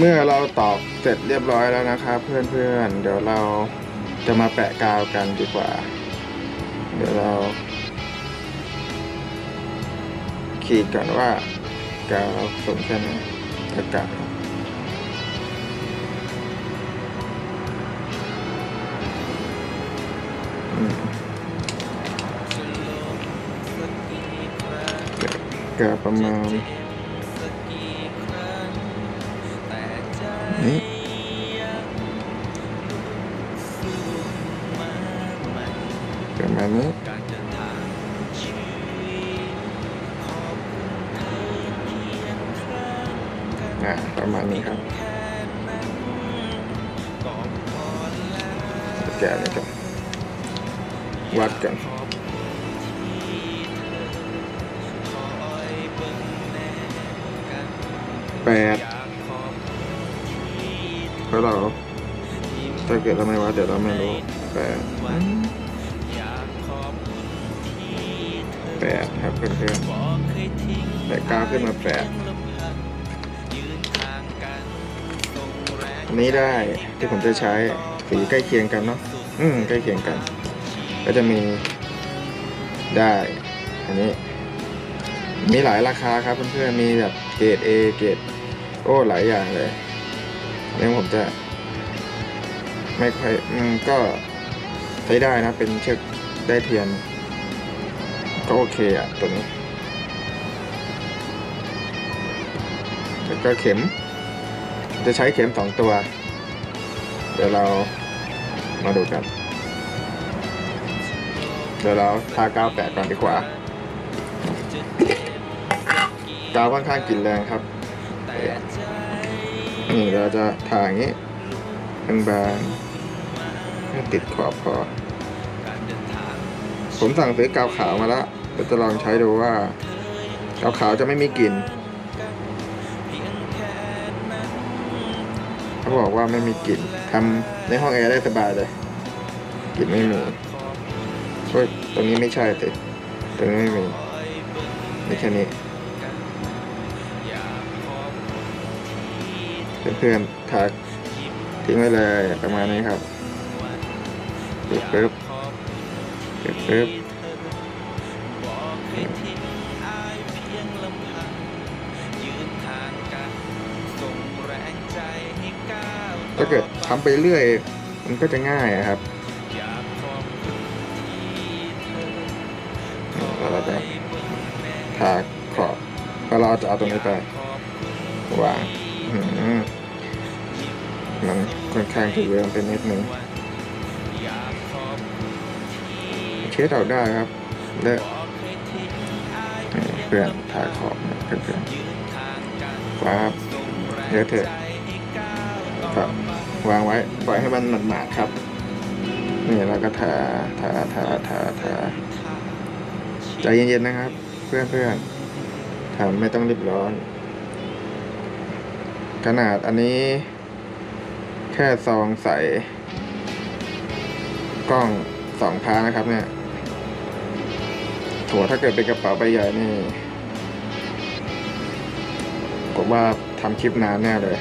เมื่อเราตอกเสร็จเรียบร้อยแล้วนะครับเพื่อนๆ เดี๋ยวเราจะมาแปะกาวกันดีกว่า เดี๋ยวเรา ขีดก่อนว่ากาวเราสมแค่ไหนกระกะอืมกาประมาณ นี่ประมาณนี้อ่าประมาณนี้ครับแกะนี่กันวัดกัน เพราเราถ้าเกิดเราไม่วัดเดี๋ยวเราไม่รู้แปดแปดครับเพื่อนๆแปดเก้าขึ้นมาแปดอันนี้ได้ที่ผมจะใช้สีใกล้เคียงกันเนาะอืมใกล้เคียงกัน ก็จะมีได้อันนี้ มีหลายราคาครับเพื่อนๆมีแบบเกรด A เกรดโอ้หลายอย่างเลย เรื่องผมจะ ไม่ค่อยอืมก็ใช้ได้นะ เป็นเชือกได้เทียน ก็โอเคอะตัวนี้ แล้วก็เข็ม จะใช้เข็มสองตัว เดี๋ยวเรามาดูกัน เดี๋ยวเราทากาวแปะก่อนดีกว่า กาวค่อนข้างกลิ่นแรงครับ นี่เราจะทาอย่างนี้บางๆให้ติดขอบพอผมสั่งซื้อกาวขาวมาแล้วเดี๋ยวจะลองใช้ดูว่ากาวขาวจะไม่มีกลิ่นเขาบอกว่าไม่มีกลิ่นทำในห้องแอร์ได้สบายเลยกลิ่นไม่มีเฮ้ยตรงนี้ไม่ใช่ติตรงนี้ไม่มีนี่แค่นี้ เพื่อนๆทักทิ้งไว้เลยประมาณนี้ครับปึ๊บปึ๊บปึ๊บปึ๊บถ้าเกิดทำไปเรื่อย มันก็จะง่ายครับแล้วเราจะทาขอบแล้วเราจะเอาตรงนี้ไปวางอืม มันค่อนข้างจะเวิร์มเป็นนิดนึงเช็ดเอาได้ครับและเพื่อนถ่ายขอบเนี่ยเพื่อนครับเดี๋ยวเถอะครับวางไว้ปล่อยให้มันหมาดๆครับนี่แล้วก็ทาทาทาทาทาใจเย็นๆนะครับ เพื่อนๆทำไม่ต้องรีบร้อน ขนาดอันนี้ ค่ซองใส่ กล้องสองพานะครับเนี่ยโถถ้าเกิดเป็นกระเป๋าใบใหญ่นี่ผมว่าทำคลิปนานแน่เลย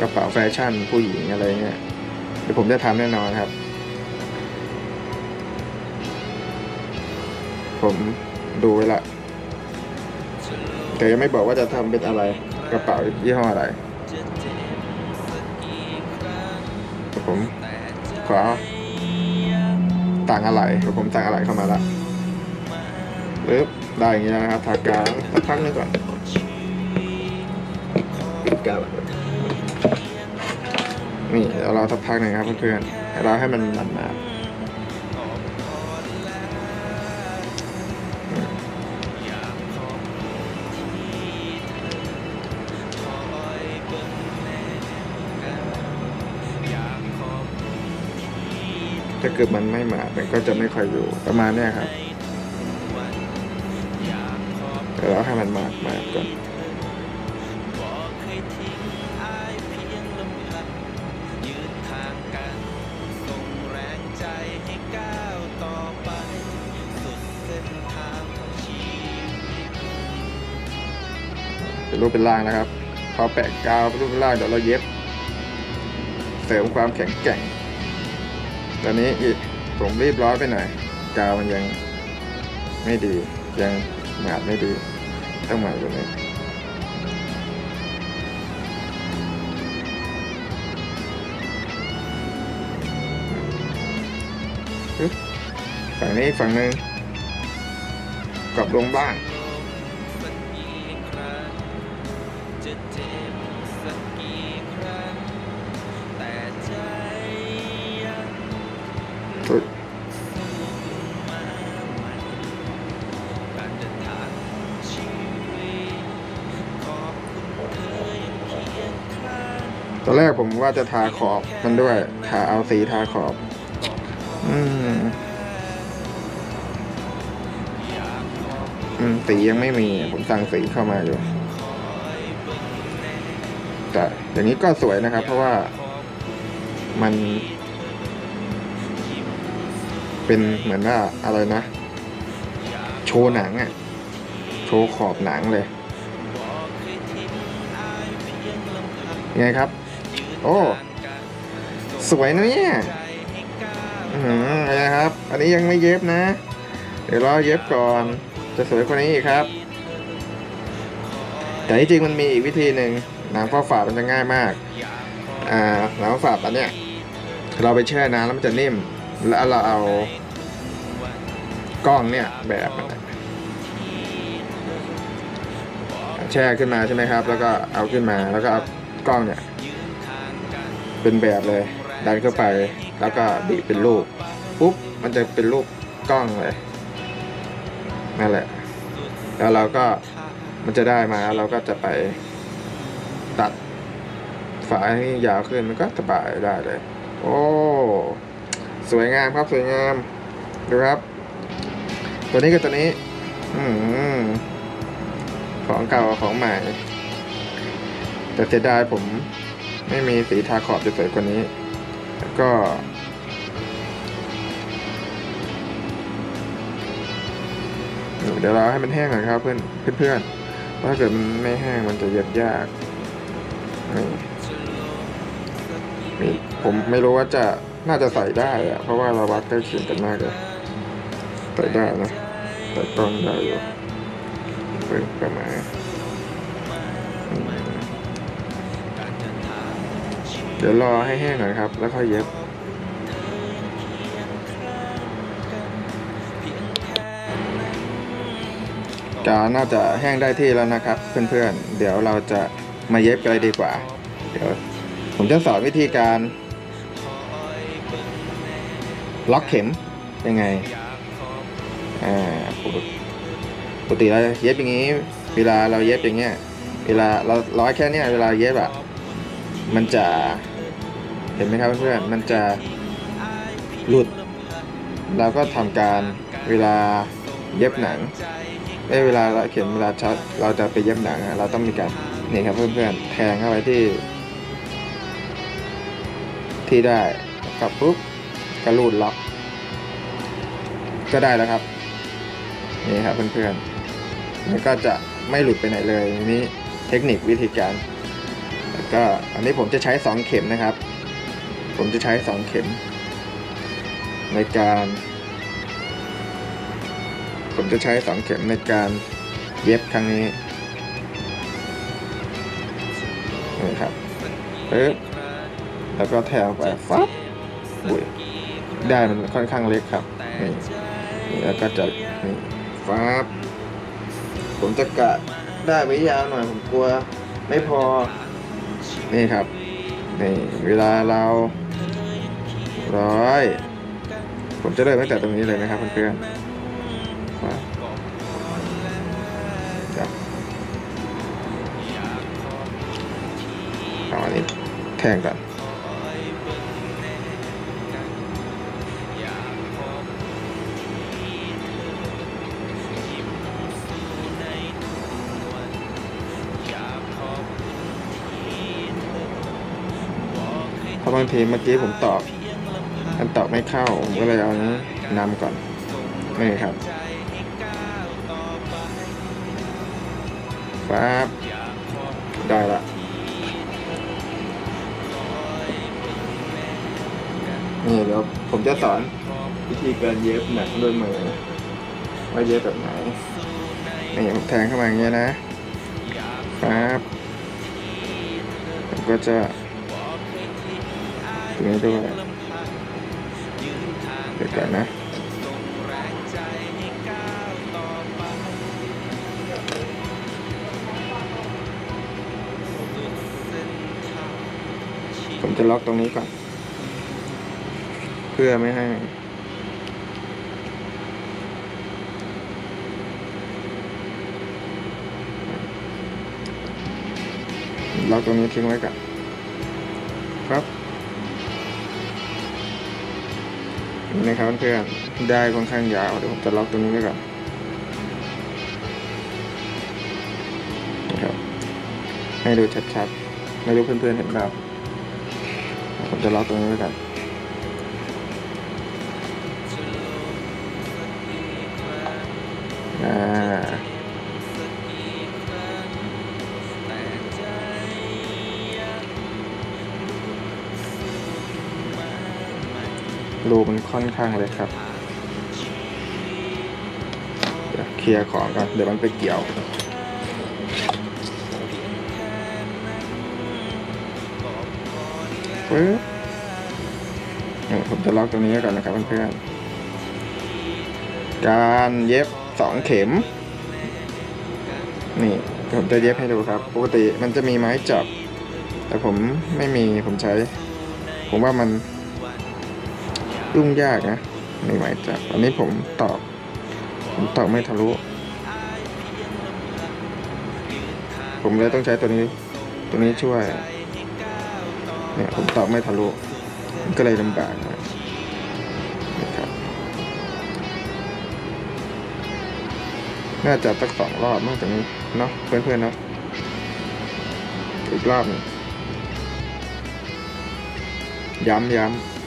กระเป๋าแฟชั่นผู้หญิงอะไรเงี้ยเดี๋ยวผมจะทำแน่นอนครับ ผมดูไว้ละ แต่ยังไม่บอกว่าจะทำเป็นอะไร กระเป๋ายี่ห้ออะไร ผมขอต่างอะไรเดี๋ยวผมต่างอะไรเข้ามาละปึ๊บได้อย่างนี้แล้วนะครับทากาวสักพักหนึงก่อนปิดกาวก่อนนี่เดี๋ยวเราสักพักหนึ่งครับเพื่อนๆเราให้มันมันมา ถ้าเกิดมันไม่มามันก็จะไม่ค่อยอยู่ประมาณนี้ครับเดี๋ยวเราให้มันมามาก่อนเป็นรูปเป็นร่างนะครับ พอแปะกาวรูปเป็นร่างเดี๋ยวเราเย็บ เสริมความแข็งแกร่ง ตอนนี้อีกผมรีบร้อนไปหน่อยกาวมันยังไม่ดี ยังหนาดไม่ดี ต้องใหม่กว่านี้ฝั่งนี้ฝั่งหนึ่งกลับลงบ้าง ผมว่าจะทาขอบมันด้วย ทาเอาสีทาขอบ อืม อืม สียังไม่มี ผมสั่งสีเข้ามาอยู่ แต่อย่างนี้ก็สวยนะครับ เพราะว่ามัน เป็นเหมือนว่าอะไรนะ โชว์หนังอะโชว์ขอบหนังเลยไงครับ โอ้ สวยนะเนี่ยอือหืออะไรนะครับ อันนี้ยังไม่เย็บนะ เดี๋ยวรอเย็บก่อน จะสวยกว่านี้อีกครับ แต่ที่จริงมันมีอีกวิธีหนึ่งหนังฟอฝาดมันจะง่ายมาก อ่าหนังฟอฝาดอันเนี้ยเราไปแช่น้ำแล้วมันจะนิ่ม แล้วเราเอากล้องเนี่ยแบบแช่ขึ้นมาใช่ไหมครับ แล้วก็เอาขึ้นมาแล้วก็เอากล้องเนี่ย เป็นแบบเลย ดันเข้าไปแล้วก็บีบเป็นรูปปุ๊บมันจะเป็นรูปกล้องเลยนั่นแหละ แล้วเราก็มันจะได้มาเราก็จะไปตัดฝาให้ยาวขึ้นมันก็สบายได้เลย โอ้สวยงามครับสวยงามดูครับ ตัวนี้กับตัวนี้ อืมของเก่าของใหม่ แต่เสียดายผม ไม่มีสีทาขอบจะสวยกว่านี้ แล้วก็ เดี๋ยวเราให้มันแห้งก่อนครับเพื่อนเพื่อนๆเพราะถ้าเกิดมันไม่แห้งมันจะเย็บยากนี่ผมไม่รู้ว่าจะน่าจะใส่ได้อะเพราะว่าเราวัดใกล้เคียงกันมากเลยใส่ได้นะใส่ต้องได้อยู่เปิดประมาณ เดี๋ยวรอให้แห้งหน่อยครับ แล้วค่อยเย็บกาวน่าจะแห้งได้ที่แล้วนะครับ เพื่อนๆ เดี๋ยวเราจะมาเย็บกันเลยดีกว่า เดี๋ยวผมจะสอนวิธีการ ล็อกเข็มยังไงอ่าปกปกติเราเย็บอย่างนี้ เวลาเราเย็บอย่างเงี้ย เวลาเราร้อยแค่เนี้ยเวลาเย็บอะ มันจะเห็นไหมครับเพื่อนมันจะหลุด เราก็ทำการเวลาเย็บหนังเอ้ยเวลาเราเขียนเวลาช็อตเราจะไปเย็บหนังเราต้องมีการนี่ครับเพื่อนๆแทงเข้าไปที่ ที่ได้กับปุ๊บกระลูดล็อก ก็ได้แล้วครับนี่ครับเพื่อนๆมันก็จะไม่หลุดไปไหนเลยนี่เทคนิควิธีการ แล้วก็อันนี้ผมจะใช้สองเข็มนะครับ ผมจะใช้สองเข็ม ในการ ผมจะใช้สองเข็มในการเย็บครั้งนี้นี่ครับปึ๊บแล้วก็แถวไปฟับอุ้ยได้มันค่อนข้างเล็กครับนี่นี่แล้วก็จะนี่ฟับผมจะกะได้ไว้ยาวหน่อยผมกลัวไม่พอ นี่ครับ นี่เวลาเราร้อยผมจะเริ่มตั้งแต่ตรงนี้เลยนะครับเพื่อนๆฟับครับเอาอันนี้แทงก่อน ที่เมื่อกี้ผมตอบมันตอบไม่เข้าผมก็เลยเอานี้นำก่อนนี่ครับฟ้บได้ละนี่เดี๋ยวผมจะสอนวิธีการเย็บหนังด้วยมือว่าเย็บแบบไหนนี่แทงเข้ามาอย่างเงี้ยนะฟ้าผมก็จะ รงนี้ด้วยเดี๋ยวก่อนนะผมจะล็อกตรงนี้ก่อน เพื่อไม่ให้ล็อกตรงนี้ทิ้งไว้ก่อน นะครับเพื่อนๆได้ค่อนข้างยาวเดี๋ยวผมจะล็อกตรงนี้ไว้ก่อนนะครับให้ดูชัดๆไม่รู้เพื่อนๆเห็นเปล่าผมจะล็อกตรงนี้ไว้ก่อน ค่อนข้างเลยครับเดี๋ยวเคลียร์ของก่อนเดี๋ยวมันไปเกี่ยวปึ๊บผมจะล็อกตรงนี้ก่อนนะครับเพื่อนๆการเย็บสองเข็ม นี่ผมจะเย็บให้ดูครับ ปกติมันจะมีไม้จับ แต่ผมไม่มีผมใช้ ผมว่ามัน ยุ่งยากนะไม่ไหวจับอันนี้ผมตอบ ผมตอบไม่ทะลุ ผมเลยต้องใช้ตัวนี้ ตัวนี้ช่วย เนี่ยผมตอบไม่ทะลุ ก็เลยลำบากนะนะครับ น่าจะสักสองรอบนอกจากนี้เนาะเพื่อนๆเนาะ อีกรอบนึงย้ำย้ำ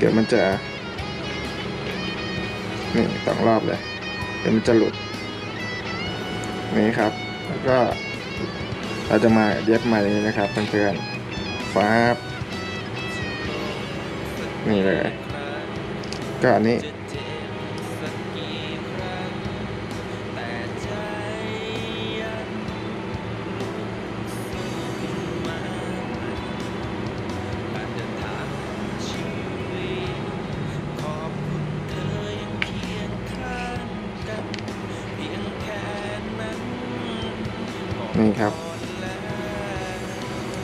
เดี๋ยวมันจะ นี่สองรอบเลย เดี๋ยวมันจะหลุด นี่ครับ แล้วก็ เราจะมาเย็บมาอย่างนี้นะครับเพื่อนๆฟ้าบนี่เลย ก็อันนี้ นี่ครับ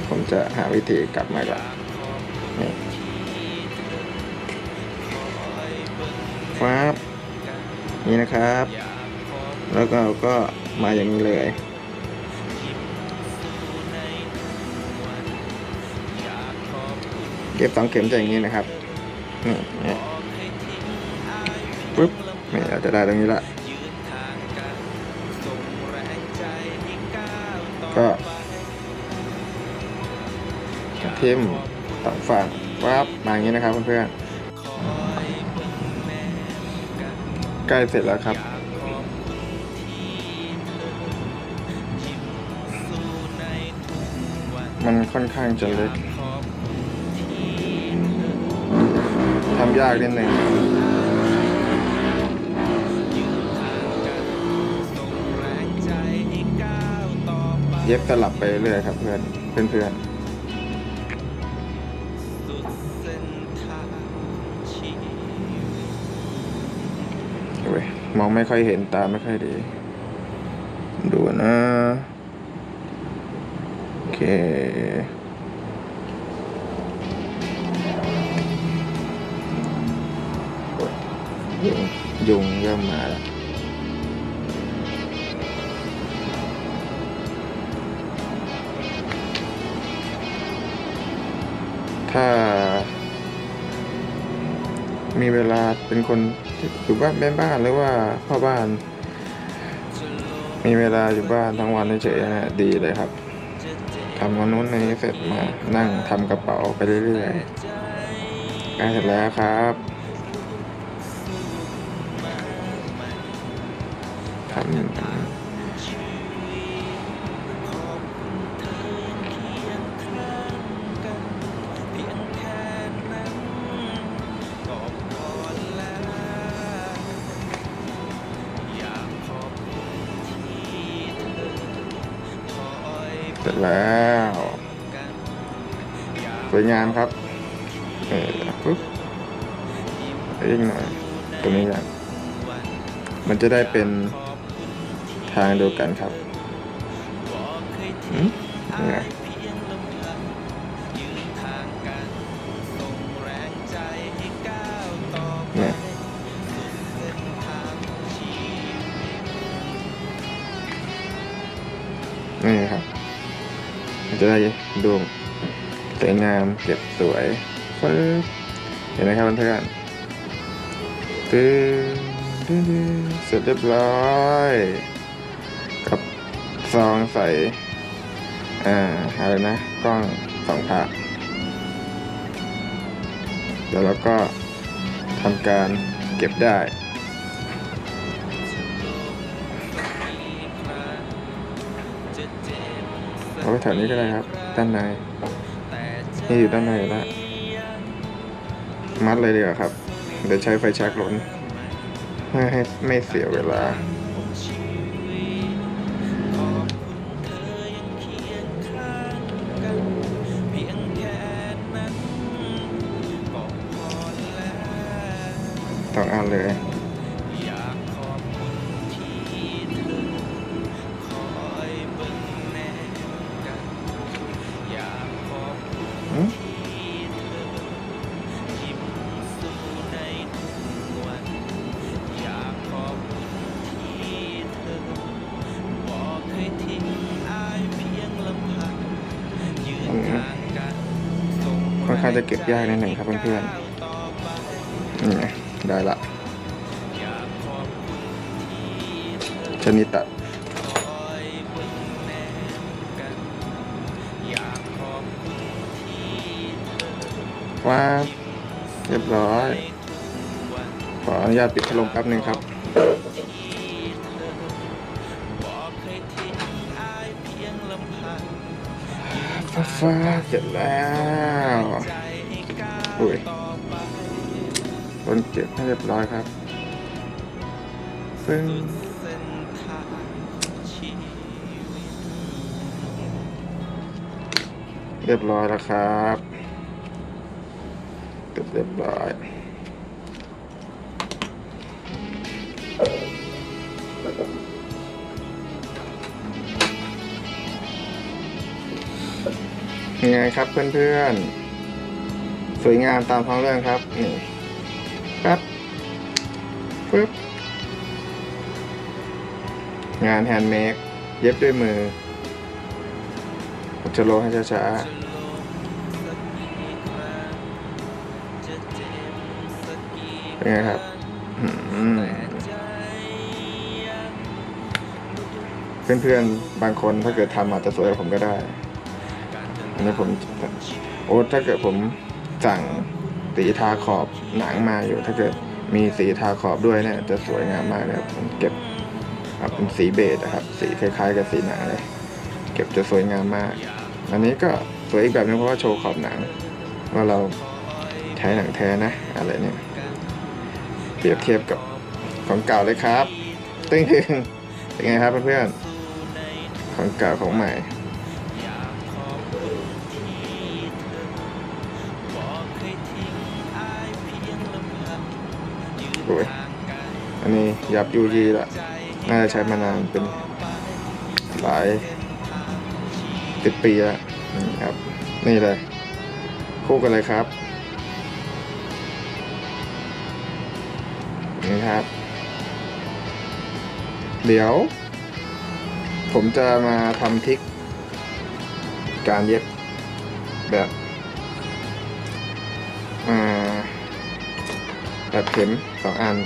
ผมจะหาวิธีกลับมาก่อนนี่ฟ้าบนี่นะครับ แล้วก็ก็มาอย่างนี้เลยเก็บสองเข็มจะอย่างนี้นะครับ นี่นี่ปุ๊บนี่เราจะได้ตรงนี้ละ ทิมสองฝั่งวับมาอย่างนี้นะครับเพื่อนๆใกล้เสร็จแล้วครับมันค่อนข้างจะเล็ก ทำยากนิดหนึ่งเย็บสลับไปเรื่อยครับเพื่อนเพื่อนๆ มองไม่ค่อยเห็นตาไม่ค่อยดี ดูนะโอเคยุงยุงเริ่มมาแล้วถ้า มีเวลาเป็นคนอยู่บ้านแม่บ้านหรือว่าพ่อบ้าน มีเวลาอยู่บ้านทั้งวันเฉยๆนะดีเลยครับทำวันนู้นนี้เสร็จมานั่งทำกระเป๋าไปเรื่อยๆใกล้เสร็จแล้วครับ สร็จแล้วสวยงามครับ เออปุ๊บอีกหน่อยตัวนี้กันมันจะได้เป็นทางเดียวกันครับอืมนี่ ด้ดูสวยงามเก็บสวยปึ๊บเห็นไหมครับเพื่อนๆตึ้งเสร็จเรียบร้อยกับซองใส่อ่าอะไรนะกล้องสองภาพเดี๋ยวเราก็ทำการเก็บได้เอาไว้แถวนี้ก็ได้ครับ ด้านในนี่อยู่ด้านในแล้วมัดเลยดีกว่าครับ เดี๋ยวใช้ไฟช็กหลนเพื่อให้ไม่เสียเวลาสองอันเลย ค่อนข้างจะเก็บยากนิดหนึ่งครับเพื่อนๆนี่ไงได้ละชนิดตัด ว้าบเรียบร้อย ขออนุญาตปิดพัดลมแป๊บหนึ่งครับฟ้าฟ้าเสร็จแล้วอุ้ยคนเก็บให้เรียบร้อยครับ ซึ่งเรียบร้อยแล้วครับ เรียบร้อยยังไงครับเพื่อนๆ สวยงามตามท้องเรื่องครับ นี่ปั๊บปึ๊บ งานแฮนด์เมดเย็บด้วยมือผมจะโลให้ช้าๆ เป็นไงครับอืมเพื่อนๆ บางคนถ้าเกิดทำอาจจะสวยกว่าผมก็ได้ อันนี้ผมโอ้ถ้าเกิดผมสั่งสีทาขอบหนังมาอยู่ ถ้าเกิดมีสีทาขอบด้วยเนี่ยจะสวยงามมากเลยครับผมเก็บครับเป็นสีเบจนะครับ สีคล้ายๆกับสีหนังเลย เก็บจะสวยงามมาก อันนี้ก็สวยอีกแบบนึงเพราะว่าโชว์ขอบหนัง ว่าเราใช้หนังแท้นะ อะไรเนี่ย เปรียบเทียบกับของเก่าเลยครับตึ้งเป็นไงครับเพื่อนๆของเก่าของใหม่โอ้ยอันนี้ยับยูยีละน่าจะใช้มานานเป็นหลายสิบปีล้วนี่ครับ นี่เลย คู่กันเลยครับ ครับ เดี๋ยว ผมจะมาทำทริก การเย็บแบบแบบเข็มสองอัน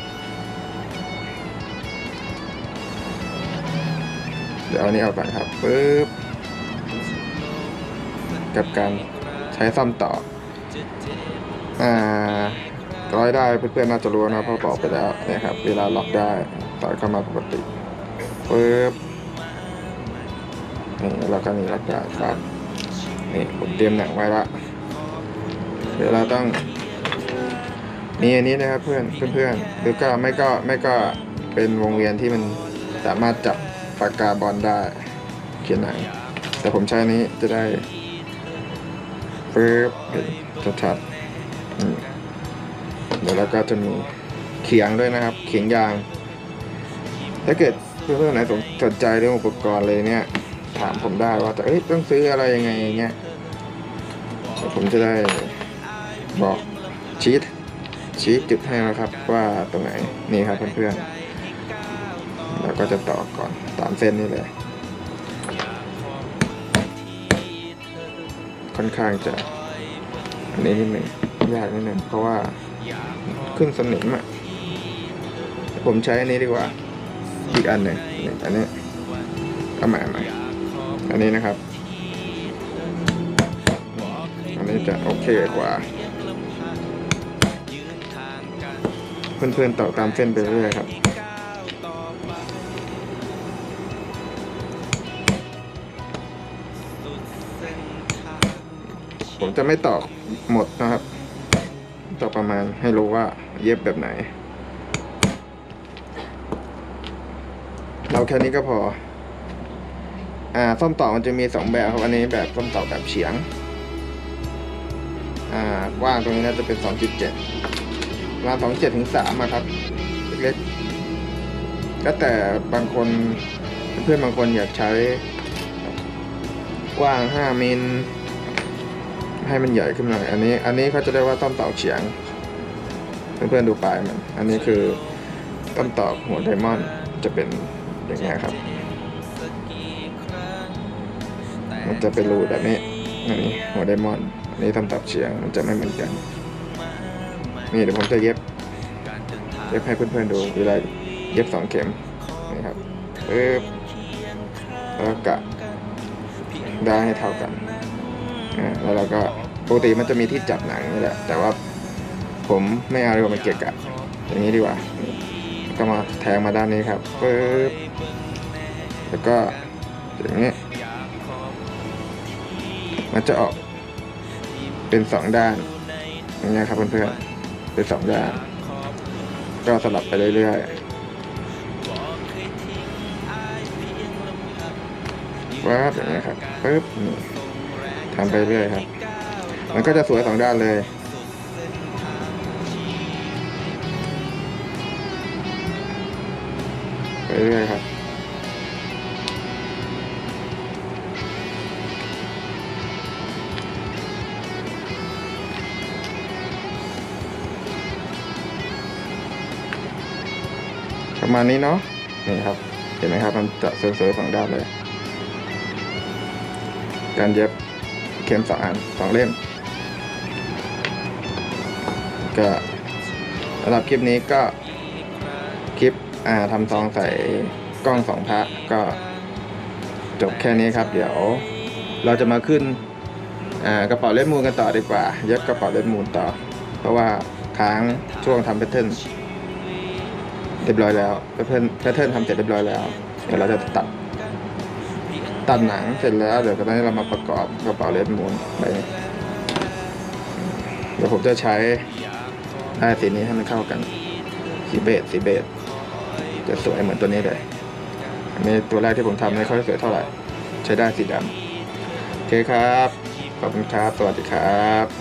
เดี๋ยวเอาอันนี้ออกก่อนครับปึ๊บกับการใช้ซ่อมต่อ อ่า ร้อยได้เพื่อนๆน่าจะรู้นะเพราะบอกไปแล้วเนี่ยครับเวลาล็อกได้ต่อยเข้ามาปกติปึ๊บนี่แล้วก็นี่ล็อกได้ครับนี่ผมเตรียมหนังไว้ละเดี๋ยวเราต้องมีอันนี้นะครับเพื่อนเพื่อนๆหรือก็ไม่ก็ไม่ก็เป็นวงเวียนที่มันสามารถจับปากกาบอลได้เขียนหนังแต่ผมใช้อันนี้จะได้ปึ๊บเห็นชัดๆ อืมเดี๋ยวแล้วก็จะมีเขียงด้วยนะครับ เขียงยาง ถ้าเกิดเพื่อนๆไหนสนใจเรื่องอุปกรณ์เลยเนี่ย ถามผมได้ว่าจะเอ้ยต้องซื้ออะไรยังไงอย่างเงี้ยผมจะได้บอกชีตชี้จุดให้นะครับว่าตรงไหนนี่ครับเพื่อนๆแล้วก็จะต่อก่อนตามเส้นนี่เลย ค่อนข้างจะอันนี้นิดหนึ่งยากนิดหนึ่งเพราะว่า ขึ้นสนิมอะ ผมใช้อันนี้ดีกว่า อีกอันหนึ่งนี่อันนี้เอาใหม่เอาใหม่อันนี้นะครับ อันนี้จะโอเคกว่า เพื่อนๆต่อตามเส้นไปเรื่อยๆครับผมจะไม่ตอกหมดนะครับตอ กประมาณให้รู้ว่าเย็บแบบไหน เราแค่นี้ก็พอ อ่าส้มต่อมันจะมีสองแบบครับ อันนี้แบบส้มต่อแบบเฉียง อ่ากว้างตรงนี้น่าจะเป็นสองจุดเจ็ดประมาณสองเจ็ดถึงสามอะครับ เล็กๆก็แต่บางคนเพื่อนบางคนอยากใช้กว้างห้ามิล ให้มันใหญ่ขึ้นหน่อย อันนี้อันนี้เขาจะเรียกว่าต้นตอกเฉียง เพื่อนๆดูปลายมัน อันนี้คือต้นตอกหัวไดมอนด์จะเป็นอย่างเงี้ยครับ มันจะเป็นรูแบบนี้อันนี้หัวไดมอนด์อันนี้ต้นตอกเฉียงมันจะไม่เหมือนกัน นี่เดี๋ยวผมจะเย็บเย็บให้เพื่อนๆดูเวลาเย็บสองเข็มนี่ครับปึ๊บแล้วก็กะได้ให้เท่ากัน อ่าแล้วเราก็ปกติมันจะมีที่จับหนังนี่แหละ แต่ว่าผมไม่เอาดีกว่ามันเกะกะอย่างนี้ดีกว่า ก็มาแทงมาด้านนี้ครับปึ๊บแล้วก็อย่างนี้มันจะออกเป็นสองด้านอย่างเงี้ยครับเพื่อนๆเป็นสองด้าน ก็สลับไปเรื่อยๆว้าบอย่างเงี้ยครับปึ๊บนี่ ทำไปเรื่อยครับ มันก็จะสวยสองด้านเลยไปเรื่อยครับประมาณนี้เนาะนี่ครับ เห็นไหมครับ มันจะสวยๆสองด้านเลย การเย็บ ข็มสองอันสองเล่ม ก็สำหรับคลิปนี้ก็คลิปอ่าทำซองใส่กล้องสองพระก็จบแค่นี้ครับ เดี๋ยวเราจะมาขึ้นกระเป๋าเล็ดมูลกันต่อดีกว่า เย็บกระเป๋าเล็ดมูลต่อ เพราะว่าค้างช่วงทำแพทเทิร์นเรียบร้อยแล้วแพทเทิร์นแพทเทิร์นทำเสร็จเรียบร้อยแล้ว เดี๋ยวเราจะตัด ตัดหนังเสร็จแล้วเดี๋ยวก็ให้เรามาประกอบกระเป๋าเลดมูนไปเดี๋ยวผมจะใช้ได้สีนี้ให้มันเข้ากัน สีเบจสีเบจจะสวยเหมือนตัวนี้เลยอันนี้ตัวแรกที่ผมทำไม่ค่อยสวยเท่าไหร่ ใช้ได้สีดำโอเคครับ ขอบคุณครับ สวัสดีครับ